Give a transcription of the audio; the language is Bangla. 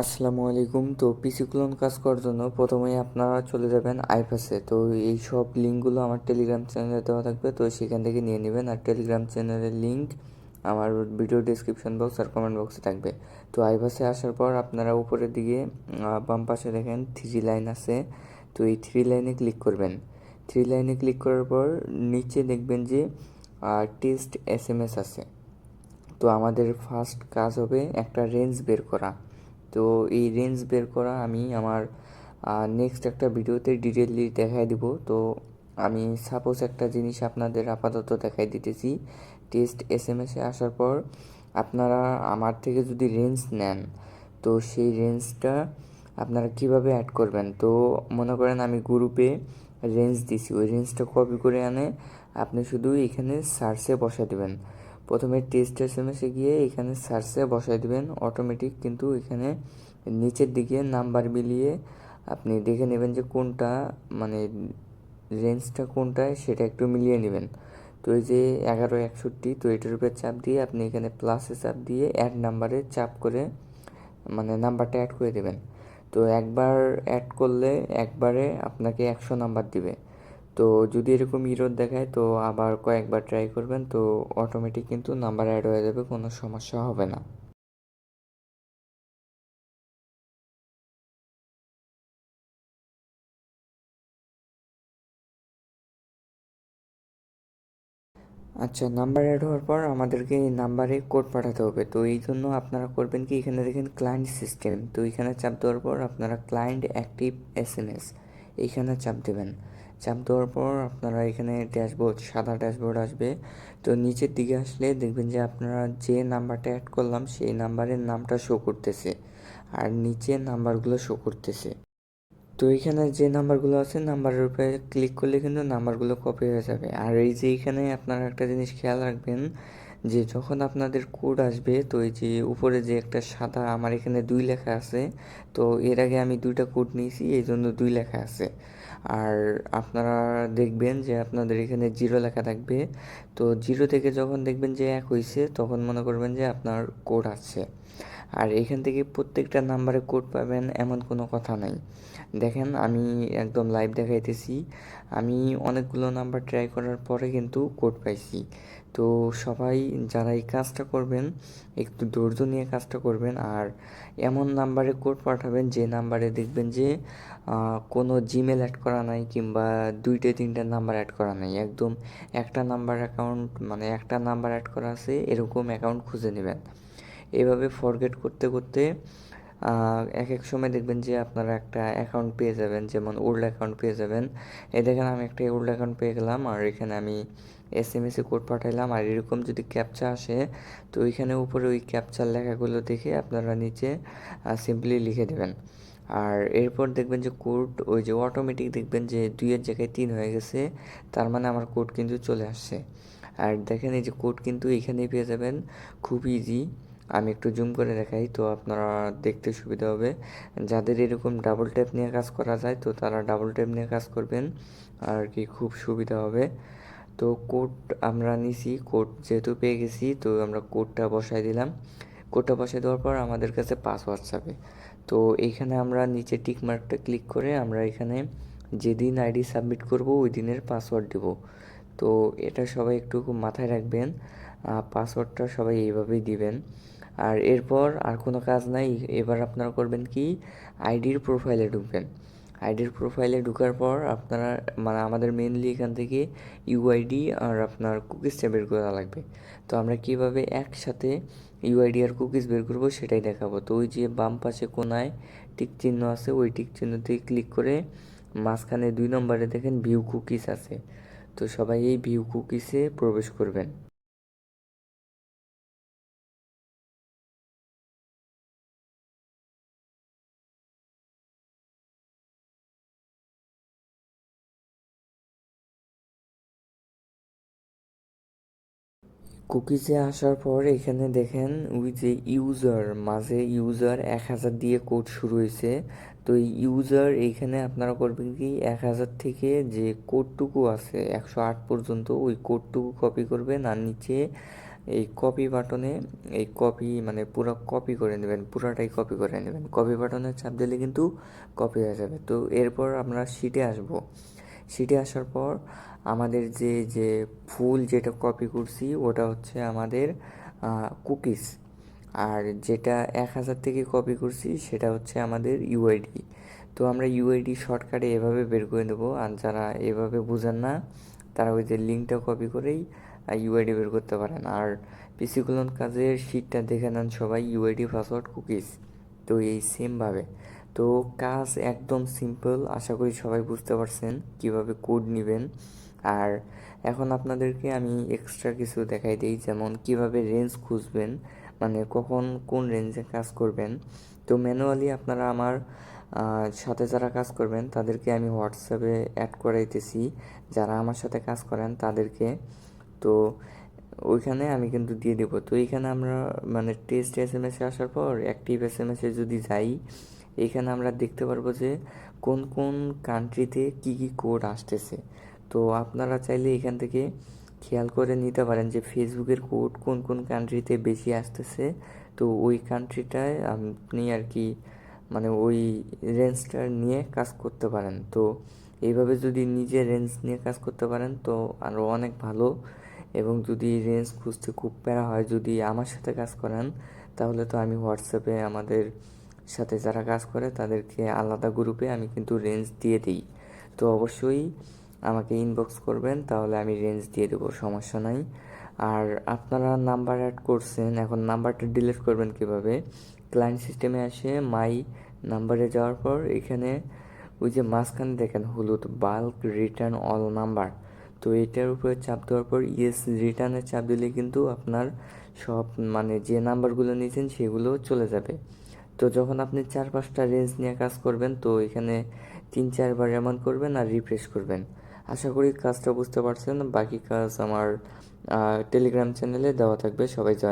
আসসালামু আলাইকুম। তো পিসি ক্লোন কাজ করার জন্য প্রথমেই আপনারা চলে যাবেন আইপাসে তো এই সব লিঙ্কগুলো আমার টেলিগ্রাম চ্যানেলে দেওয়া থাকবে। তো সেখান থেকে নিয়ে নেবেন। আর টেলিগ্রাম চ্যানেলের লিঙ্ক আমার ভিডিও ডিসক্রিপশন বক্স আর কমেন্ট বক্সে থাকবে। তো আইপাসে আসার পর আপনারা উপরের দিকে বাম পাশে দেখেন থ্রি লাইন আছে। তো এই থ্রি লাইনে ক্লিক করবেন। থ্রি লাইনে ক্লিক করার পর নিচে দেখবেন যে টেস্ট এস এম এস আছে। তো আমাদের ফার্স্ট কাজ হবে একটা রেঞ্জ বের করা। তো এই রেঞ্জ বের করা আমি আমার নেক্সট একটা ভিডিওতে ডিটেইলি দেখাই দিব। তো আমি সাপোজ একটা জিনিস আপনাদের আপাতত দেখাই দিতেছি। টেস্ট এস এম এসে আসার পর আপনারা আমার থেকে যদি রেঞ্জ নেন, তো সেই রেঞ্জটা আপনারা কীভাবে অ্যাড করবেন? তো মনে করেন আমি গ্রুপে রেঞ্জ দিছি। ওই রেঞ্জটা কপি করে আনে আপনি শুধু এখানে সার্চে বসা দেবেন। প্রথমে টেস্ট এস এসে গিয়ে এখানে সার্চে বসাই দিবেন অটোমেটিক কিন্তু এখানে নিচের দিকে নাম্বার মিলিয়ে আপনি দেখে নেবেন যে কোনটা মানে রেঞ্জটা কোনটায় সেটা একটু মিলিয়ে নেবেন। তো এই যে এগারো একষট্টি, তো এটার উপরে চাপ দিয়ে আপনি এখানে প্লাসে চাপ দিয়ে অ্যাড নাম্বারে চাপ করে মানে নাম্বারটা অ্যাড করে দেবেন। তো একবার অ্যাড করলে একবারে আপনাকে একশো নাম্বার দিবে। তো যদি এরকম ইরোর দেখায়, তো আবার কয়েকবার ট্রাই করবেন, তো অটোমেটিক কিন্তু নাম্বার অ্যাড হয়ে যাবে, কোনো সমস্যা হবে না। আচ্ছা নাম্বার অ্যাড হওয়ার পর আমাদেরকে এই নাম্বারে কোড পাঠাতে হবে। তো এই জন্য আপনারা করবেন কি, এখানে দেখেন ক্লায়েন্ট সিস্টেম তো এখানে চাপ দেওয়ার পর আপনারা client active S M S এইখানে চাপ দেবেন। চাপ দেওয়ার পর আপনারা এখানে ড্যাশবোর্ড, সাদা ড্যাশবোর্ড আসবে। তো নিচের দিকে আসলে দেখবেন যে আপনারা যে নাম্বারটা অ্যাড করলাম, সেই নাম্বারের নামটা শো করতেছে। আর নিচে নাম্বারগুলো শো করতেছে। তো এখানে যে নাম্বারগুলো আছে, নাম্বারের উপরে ক্লিক করলে কিন্তু নাম্বারগুলো কপি হয়ে যাবে। আর এই যে এখানে আপনারা একটা জিনিস খেয়াল রাখবেন যে যখন আপনাদের কোড আসবে, তো এই যে উপরে যে একটা সাদা, আমার এখানে দুই লেখা আছে, তো এর আগে আমি দুইটা কোড নিয়েছি, এই জন্য দুই লেখা আছে। আর আপনারা দেখবেন যে আপনাদের এখানে জিরো লেখা থাকবে। তো জিরো থেকে যখন দেখবেন যে এক হয়েছে তখন মনে করবেন যে আপনার কোড আছে আর এখান থেকে প্রত্যেকটা নাম্বারে কোড পাবেন, এমন কোনো কথা নাই। দেখেন, আমি একদম লাইভ দেখাইতেছি। আমি অনেকগুলো নাম্বার ট্রাই করার পরে কিন্তু কোড পাইছি। তো সবাই যারা এই কাজটা করবেন, একটু ধৈর্য নিয়ে কাজটা করবেন আর এমন নাম্বারে কোড পাঠাবেন, যে নাম্বারে দেখবেন যে কোনো জিমেল অ্যাড করা নাই কিংবা দুইটা, তিনটা নাম্বার অ্যাড করা নাই। একদম একটা নাম্বার অ্যাকাউন্ট মানে একটা নাম্বার অ্যাড করা আছে, এরকম অ্যাকাউন্ট খুঁজে নেবেন। এভাবে ফরগেট করতে করতে এক এক সময় দেখবেন যে আপনারা একটা অ্যাকাউন্ট পেয়ে যাবেন, যেমন ওল্ড অ্যাকাউন্ট পেয়ে যাবেন। এ দেখেন আমি একটা ওল্ড অ্যাকাউন্ট পেয়ে গেলাম, আর এখানে আমি এস এম এসে কোড পাঠাইলাম, আর এরকম যদি ক্যাপচা আসে, তো ওইখানে উপরে ওই ক্যাপচার লেখাগুলো দেখে আপনারা নিচে সিম্পলি লিখে দেবেন। আর এরপর দেখবেন যে কোড ওই যে অটোমেটিক দেখবেন যে দুইয়ের জায়গায় তিন হয়ে গেছে, তার মানে আমার কোড কিন্তু চলে আসছে। আর দেখেন এই যে কোড কিন্তু এখানেই পেয়ে যাবেন, খুব ইজি আমি একটু জুম করে দেখাই, তো আপনারা দেখতে সুবিধা হবে। যাদের এরকম ডাবল ট্যাপ নিয়ে কাজ করা যায়, তো তারা ডাবল ট্যাপ নিয়ে কাজ করবেন, আর কি খুব সুবিধা হবে। তো কোড আমরা নিছি কোড যেহেতু পেয়ে গেছি, তো আমরা কোডটা বসাই দিলাম। কোডটা বসাই দেওয়ার পর আমাদের কাছে পাসওয়ার্ড যাবে তো এইখানে আমরা নিচে টিক মার্কটা ক্লিক করে আমরা এখানে যেদিন আইডি সাবমিট করব, ওই দিনের পাসওয়ার্ড দেব। তো এটা সবাই একটু মাথায় রাখবেন পাসওয়ার্ডটা সবাই এইভাবেই দিবেন। আর এরপর আর কোনো কাজ নাই। এবার আপনারা করবেন কি? আইডির প্রোফাইলে ঢুকবেন। আইডির প্রোফাইলে ঢোকার পর আপনারা মানে আমাদের মেনলি এখান থেকে ইউআইডি আর আপনার কুকিজটা বের করা লাগবে। তো আমরা কীভাবে একসাথে ইউআইডি আর কুকিজ বের করব সেটাই দেখাবো। তো ওই যে বাম পাশে কোনায় টিক চিহ্ন আছে, ওই টিক চিহ্নতে ক্লিক করে মাঝখানে দুই নম্বরে দেখেন ভিউ কুকিজ আছে। তো সবাই এই ভিউ কুকিজে প্রবেশ করবেন। কুকিজে আসার পর এখানে দেখেন ওই যে ইউজার, মাঝে ইউজার এক হাজার দিয়ে কোড শুরু হয়েছে। তো এই ইউজার এইখানে আপনারা করবেন কি, এক হাজার থেকে যে কোডটুকু আছে, একশো আট পর্যন্ত ওই কোডটুকু কপি করবেন আর নিচে এই কপি বাটনে এই কপি মানে পুরো কপি করে নেবেন, পুরাটাই কপি করে নেবেন। কপি বাটনে চাপ দিলে কিন্তু কপি হয়ে যাবে। তো এরপর আমরা শিটে আসব। শিটে আসার পর আমাদের যে যে ফুল যেটা কপি করছি, ওটা হচ্ছে আমাদের কুকিজ আর যেটা এক হাজার থেকে কপি করছি, সেটা হচ্ছে আমাদের ইউআইডি তো আমরা ইউআইডি শর্টকাটে এভাবে বের করে দেবো। আর যারা এভাবে বুঝেন না, তারা ওই যে লিঙ্কটা কপি করেই ইউআইডি বের করতে পারেন। আর পিসিকুলন কাজের শিটটা দেখে নেন সবাই ইউআইডি পাসওয়ার্ড কুকিজ তো এই সেমভাবে তো কাজ একদম সিম্পল আশা করি সবাই বুঝতে পারছেন কীভাবে কোড নেবেন। আর এখন আপনাদেরকে আমি এক্সট্রা কিছু দেখাই দিই, যেমন কীভাবে রেঞ্জ খুঁজবেন মানে কখন কোন রেঞ্জে কাজ করবেন। তো ম্যানুয়ালি আপনারা আমার সাথে যারা কাজ করবেন, তাদেরকে আমি হোয়াটসঅ্যাপে অ্যাড করাইতেছি। যারা আমার সাথে কাজ করেন, তাদেরকে। তো ওইখানে আমি কিন্তু দিয়ে দেবো। তো এইখানে আমরা মানে টেস্ট এস এম এসে আসার পর অ্যাক্টিভ এস এম এসে যদি যাই এখানে আমরা দেখতে পারব যে কোন কোন কান্ট্রিতে কী কী কোড আসতেছে। তো আপনারা চাইলে এখান থেকে খেয়াল করে নিতে পারেন যে ফেসবুকের কোড কোন কোন কান্ট্রিতে বেশি আসতেছে। তো ওই কান্ট্রিটায় আপনি আর কি মানে ওই রেঞ্জটা নিয়ে কাজ করতে পারেন। তো এইভাবে যদি নিজে রেঞ্জ নিয়ে কাজ করতে পারেন তো আরও অনেক ভালো। এবং যদি রেঞ্জ খুঁজতে খুব প্যারা হয় যদি আমার সাথে কাজ করেন তাহলে তো আমি হোয়াটসঅ্যাপে আমাদের সাথে যারা কাজ করে তাদেরকে আলাদা গ্রুপে আমি কিন্তু রেঞ্জ দিয়ে দিই। তো অবশ্যই আমাকে ইনবক্স করবেন, তাহলে আমি রেঞ্জ দিয়ে দেবো, সমস্যা নাই। আর আপনারা নাম্বার অ্যাড করছেন, এখন নাম্বারটা ডিলিট করবেন কীভাবে? ক্লায়েন্ট সিস্টেমে আসে মাই নাম্বারে যাওয়ার পর এখানে ওই যে মাঝখানে দেখেন হলুদ বাল্ক রিটার্ন অল নাম্বার তো এটার উপরে চাপ দেওয়ার পর ইয়েস রিটার্নে চাপ দিলে কিন্তু আপনার সব মানে যে নাম্বারগুলো নিয়েছেন সেগুলো চলে যাবে। তো যখন আপনি চার পাঁচটা রেঞ্জ নিয়ে কাজ করবেন, তো এখানে তিন, চারবার এমন করবেন আর রিফ্রেশ করবেন। আশা করি কাজটা বুঝতে পারছেন। বাকি কাজ আমার টেলিগ্রাম চ্যানেলে দেওয়া থাকবে, সবাই জয়েন